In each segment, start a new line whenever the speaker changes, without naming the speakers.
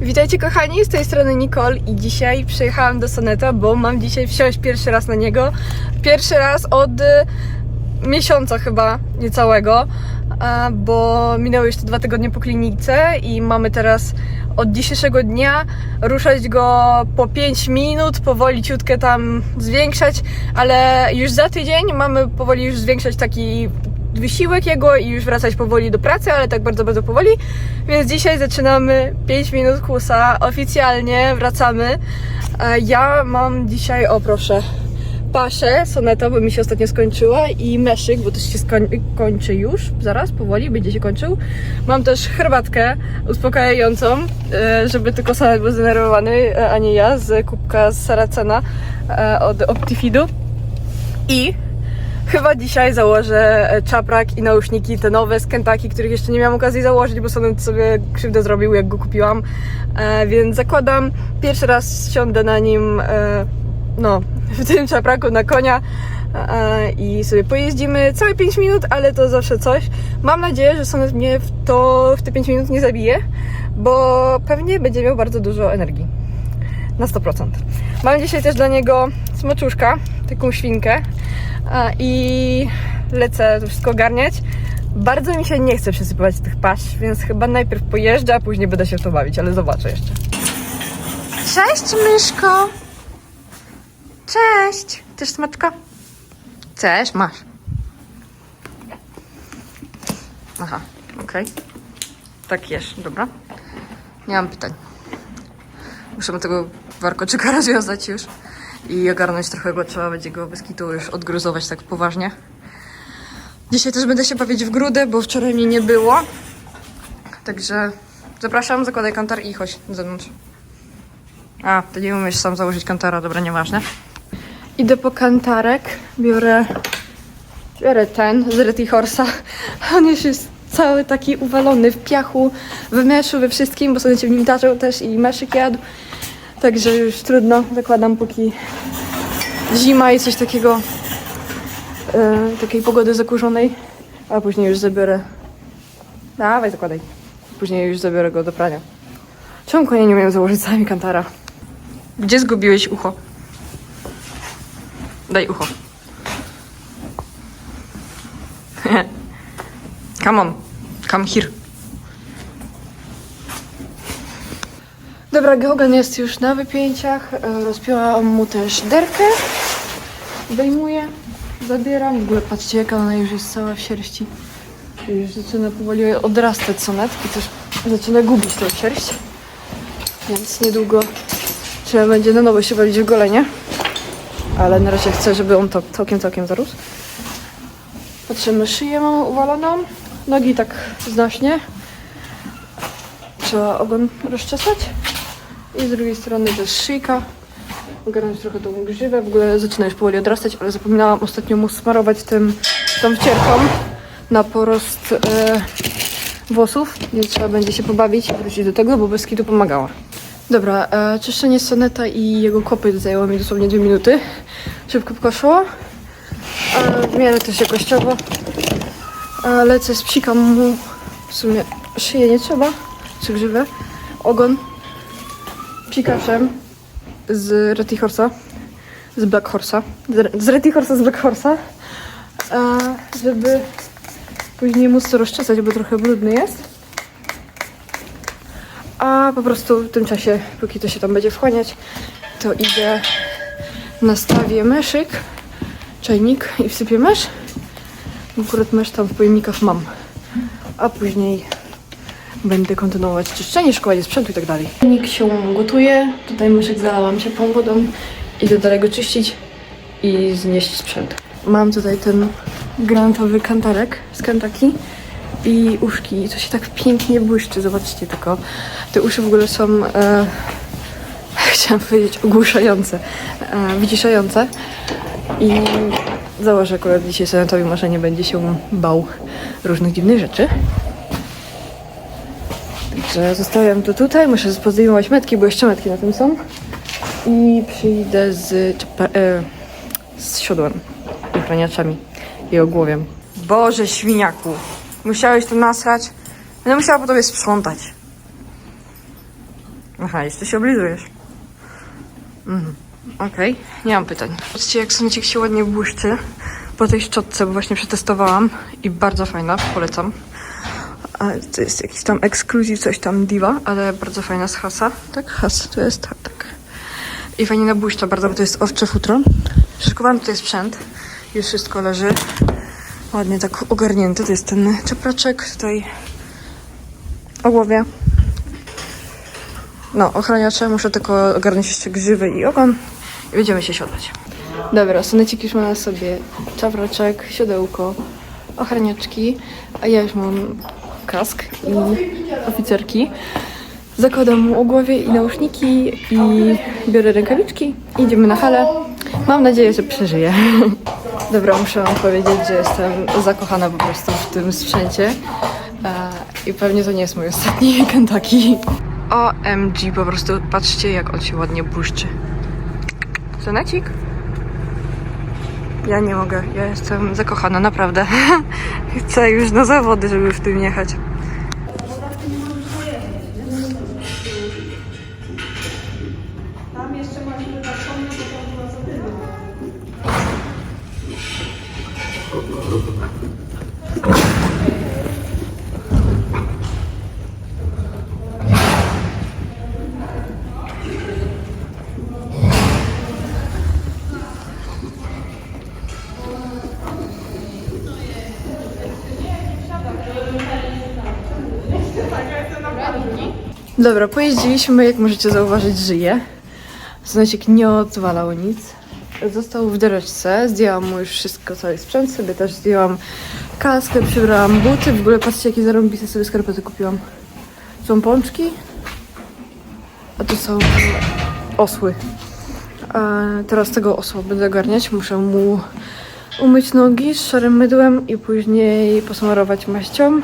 Witajcie kochani, z tej strony Nicole i dzisiaj przyjechałam do Soneta, bo mam dzisiaj wsiąść pierwszy raz na niego. Pierwszy raz od y, miesiąca chyba, niecałego, bo minęły te dwa tygodnie po klinice i mamy teraz od dzisiejszego dnia ruszać go po 5 minut, powoli ciutkę tam zwiększać, ale już za tydzień mamy powoli już zwiększać taki wysiłek jego i już wracać powoli do pracy, ale tak bardzo, bardzo powoli. Więc dzisiaj zaczynamy 5 minut kusa. Oficjalnie wracamy. E, Ja mam dzisiaj, o proszę, paszę soneta, bo mi się ostatnio skończyła i meszyk, bo też się kończy już, zaraz, powoli, będzie się kończył. Mam też herbatkę uspokajającą, e, żeby tylko sonet był zdenerwowany, e, a nie ja, z kubka z Saracena od Optifidu. I Chyba dzisiaj założę e, czaprak i nauszniki te nowe z Kentucky, których jeszcze nie miałam okazji założyć, bo Sonet sobie krzywdę zrobił, jak go kupiłam. E, więc zakładam, pierwszy raz siądę na nim, e, no, w tym czapraku na konia e, i sobie pojeździmy całe 5 minut, ale to zawsze coś. Mam nadzieję, że Sonet mnie w to, w te 5 minut nie zabije, bo pewnie będzie miał bardzo dużo energii. Na 100%. Mam dzisiaj też dla niego smoczuszka, taką świnkę i lecę to wszystko ogarniać. Bardzo mi się nie chce przesypywać tych pasz, więc chyba najpierw pojeżdżę, a później będę się w to bawić, ale zobaczę jeszcze. Cześć, myszko! Cześć! Chcesz smaczka? Cześć, masz. Aha, okej. Tak jesz, dobra. Nie mam pytań. Muszę tego warkoczyka rozwiązać już i ogarnąć trochę go. Trzeba będzie go bez kitu już odgruzować tak poważnie. Dzisiaj też będę się bawić w grudę, bo wczoraj mnie nie było. Także zapraszam, zakładaj kantar i chodź na zewnątrz. A, ty nie umiesz sam założyć kantara, dobra, nieważne. Idę po kantarek, biorę, biorę ten z Rety Horsa. On już jest cały taki uwalony w piachu, w meszu, we wszystkim, bo sobie w nim tarzał też i meszyk jadł. Także już trudno, zakładam póki zima i coś takiego, e, takiej pogody zakurzonej, a później już zabiorę. Dawaj, zakładaj. Później już zabiorę go do prania. Czemu konie nie umieją założyć sami kantara? Gdzie zgubiłeś ucho? Daj ucho. Come on, come here. Dobra, Geogan jest już na wypięciach. E, Rozpięłam mu też derkę. Zdejmuję, zabieram. W ogóle patrzcie, jaka ona już jest cała w sierści. Już zaczyna powoli odrastać sonet i też zaczyna gubić tą sierść. Więc niedługo trzeba będzie na nowo się bawić w golenie. Ale na razie chcę, żeby on to całkiem, całkiem zarósł. Patrzymy, szyję mam uwaloną. Nogi tak znośnie. Trzeba ogon rozczesać. I z drugiej strony też szyjka. Ogarnąć trochę tą grzywę. W ogóle zaczyna już powoli odrastać, ale zapominałam ostatnio mu smarować tym, tą wcierką na porost e, włosów. Więc trzeba będzie się pobawić i wrócić do tego, bo bez kitu pomagała. Dobra, e, czyszczenie soneta i jego kopyt zajęło mi dosłownie dwie minuty. Szybko poszło. E, w miarę też jakościowo. E, lecę, spsikam mu w sumie szyję nie trzeba, czy grzywę, ogon psikaszem z Rety Horsa, z Black Horsa, z, Rety Horsa z Black Horsa, e, żeby później móc to rozczesać, bo trochę brudny jest. A po prostu w tym czasie, póki to się tam będzie wchłaniać, to idę, nastawię meszyk, czajnik i wsypię mesz. Akurat mesz tam w pojemnikach mam. A później będę kontynuować czyszczenie, szkołę sprzętu i tak dalej. Pojemnik się gotuje. Tutaj myszek zalałam ciepłą wodą. Idę dalej go czyścić i znieść sprzęt. Mam tutaj ten granatowy kantarek z Kentucky i uszki. I to się tak pięknie błyszczy. Zobaczcie tylko. Te uszy w ogóle są... E, chciałam powiedzieć ogłuszające, e, wyciszające. I założę akurat dzisiaj Senatowi, może nie będzie się bał różnych dziwnych rzeczy. Także zostawiam to tutaj, muszę pozdejmować metki, bo jeszcze metki na tym są. I przyjdę z, e, z siodłem, ochraniaczami i ogłowiem. Boże, świniaku, musiałeś to nasrać? Będę musiała po tobie sprzątać. Aha, jeszcze się oblizujesz. Mhm. Okej, nie mam pytań. Patrzcie, jak sądzik się ładnie błyszczy po tej szczotce, bo właśnie przetestowałam i bardzo fajna, polecam. A to jest jakiś tam ekskluzyw, coś tam diva, ale bardzo fajna z Hasa. Tak, Has, to jest tak, tak. I fajnie nabłyszcza bardzo, bo to jest owcze futro. Szykowałam tutaj sprzęt. Już wszystko leży ładnie tak ogarnięte. To jest ten czepraczek tutaj o głowie. No, ochraniacze. Muszę tylko ogarnąć jeszcze grzywy i ogon. I będziemy się siadać. Dobra, sonecik już ma na sobie czawroczek, siodełko, ochraniaczki, a ja już mam kask i oficerki. Zakładam mu o głowie i nauszniki i biorę rękawiczki idziemy na halę. Mam nadzieję, że przeżyję. Dobra, muszę wam powiedzieć, że jestem zakochana po prostu w tym sprzęcie e, i pewnie to nie jest mój ostatni Kentucky. OMG, po prostu patrzcie jak on się ładnie błyszczy. Sonecik? Ja nie mogę, ja jestem zakochana, naprawdę. Chcę już na zawody, żeby w tym jechać. Dobra, pojeździliśmy, jak możecie zauważyć, żyje. Znosiek nie odwalał nic. Został w dereczce, zdjęłam mu już wszystko, cały sprzęt, sobie też zdjęłam kaskę, przybrałam buty. W ogóle patrzcie, jakie zarąbiste sobie skarpety kupiłam. Są pączki, a tu są osły. A teraz tego osła będę ogarniać. Muszę mu umyć nogi z szarym mydłem i później posmarować maścią.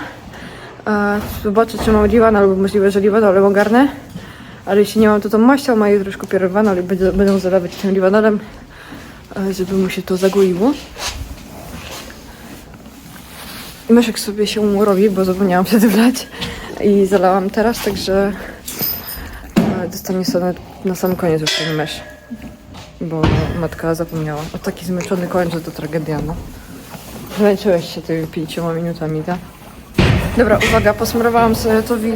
Zobaczę, czy mam liwan, albo możliwe, że liwan, ale ogarnę. Ale jeśli nie mam, to tą maścią, ma jutro liwan, ale będą zalewać tym liwanolem, e, żeby mu się to zagoiło. I myszek sobie się robi, bo zapomniałam wtedy wlać i zalałam teraz, także e, dostanie sobie na sam koniec już ten mysz. Bo matka zapomniała. O taki zmęczony koń, że to tragedia, no. Zmęczyłeś się tymi pięcioma minutami, tak? Dobra, uwaga, posmarowałam sobie Towi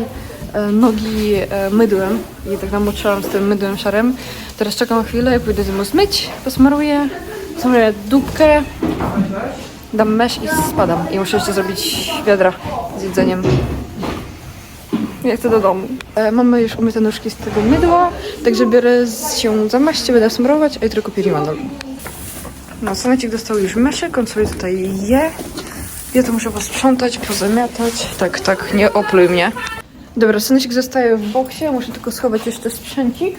e, nogi e, mydłem i tak namoczyłam z tym mydłem szarem. Teraz czekam chwilę pójdę z mu zmyć, posmaruję, posmaruję dupkę, dam mesz i spadam. I muszę jeszcze zrobić wiadra z jedzeniem. Ja chcę do domu. E, mamy już umyte nóżki z tego mydła, także biorę się za maść, będę smarować, a jutro kupię limanol. No, Sanecik dostał już meszek, on sobie tutaj je. Ja to muszę posprzątać, pozamiatać. Tak, tak, nie opluj mnie. Dobra, syneczek zostaje w boksie, muszę tylko schować jeszcze sprzęcik.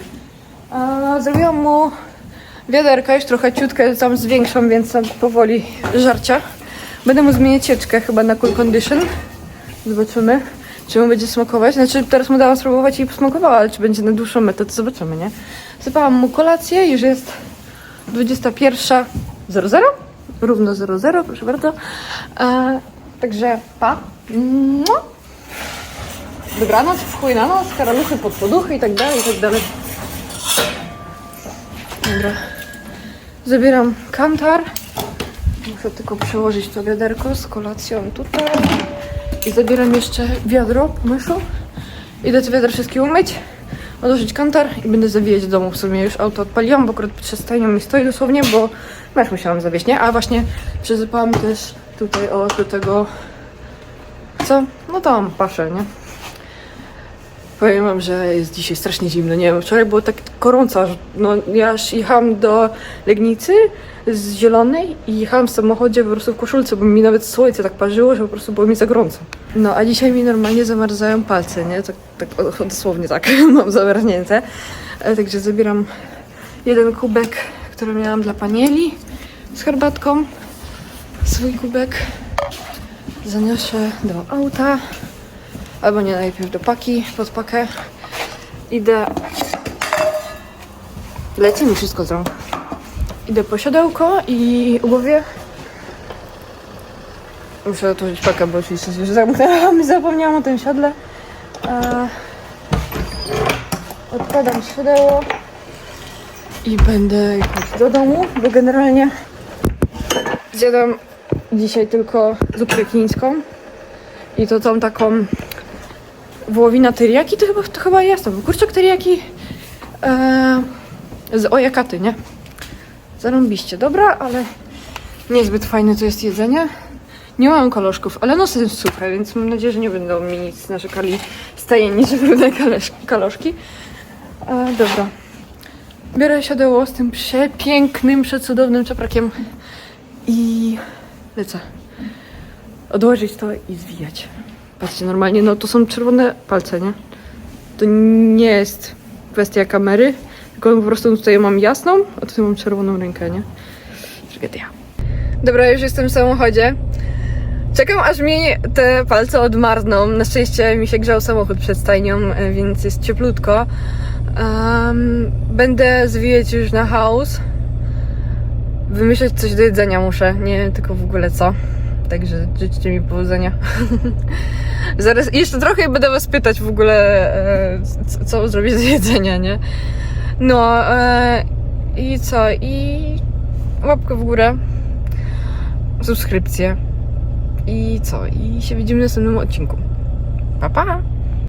Zrobiłam mu wiaderka, już trochę ciutkę tam zwiększam, więc tam powoli żarcia. Będę mu zmieniać cieczkę chyba na cool condition. Zobaczymy, czy mu będzie smakować. Znaczy, teraz mu dałam spróbować i posmakowała, ale czy będzie na dłuższą metę, to zobaczymy, nie? Sypałam mu kolację, już jest 21.00. Równo 00, proszę bardzo. E, także pa. Mua. Dobranoc, w chuj na noc, karaluchy pod poduchy i tak dalej, i tak dalej. Dobra. Zabieram kantar. Muszę tylko przełożyć to wiaderko z kolacją tutaj. I zabieram jeszcze wiadro myszu. Idę te wiadra wszystkie umyć, odłożyć kantar i będę zawijać do domu. W sumie już auto odpaliłam, bo akurat przed stajnią mi stoi dosłownie, bo mecz musiałam zawieźć, nie? A właśnie przesypałam też tutaj o do tego, co? No tam paszę, nie? Powiem wam, że jest dzisiaj strasznie zimno. Nie wiem, wczoraj było tak gorąco, że no ja aż jechałam do Legnicy z Zielonej i jechałam w samochodzie po prostu w koszulce, bo mi nawet słońce tak parzyło, że po prostu było mi za gorąco. No a dzisiaj mi normalnie zamarzają palce, nie? Tak, tak dosłownie tak, mam zamarznięte. E, Także zabieram jeden kubek, który miałam dla panieli z herbatką. Swój kubek zaniosę do auta. Albo nie, najpierw do paki, pod pakę. Idę... Leci mi wszystko z rąk. Idę po siodełko i obuwie. Muszę otworzyć pakę, bo oczywiście się zamknęłam i zapomniałam o tym siodle. E... Odkładam szydeło i będę jechać do domu, bo generalnie zjadam dzisiaj tylko zupkę chińską i to tą taką wołowina teriyaki, to chyba, to chyba jest bo kurczak teriyaki e, z ojakaty, nie? Zarąbiście, dobra, ale niezbyt fajne to jest jedzenie. Nie mam kaloszków, ale nosy są suche, więc mam nadzieję, że nie będą mi nic narzekali stajeni, że brudne kaloszki. E, dobra. Biorę siodeło z tym przepięknym, przecudownym czaprakiem i lecę. Odłożyć to i zwijać. Patrzcie, normalnie, no to są czerwone palce, nie? To nie jest kwestia kamery, tylko po prostu tutaj mam jasną, a tutaj mam czerwoną rękę, nie? Tragedia. Dobra, już jestem w samochodzie. Czekam aż mi te palce odmarzną. Na szczęście mi się grzał samochód przed stajnią, e, więc jest cieplutko. Em, będę zwijać już na house. Wymyśleć coś do jedzenia muszę, nie tylko w ogóle co. Także życzcie mi powodzenia. Zaraz jeszcze trochę będę was pytać w ogóle, e, co, co zrobić do jedzenia, nie? No e, i co? I łapkę w górę, subskrypcję i co? I się widzimy w następnym odcinku. Pa, pa!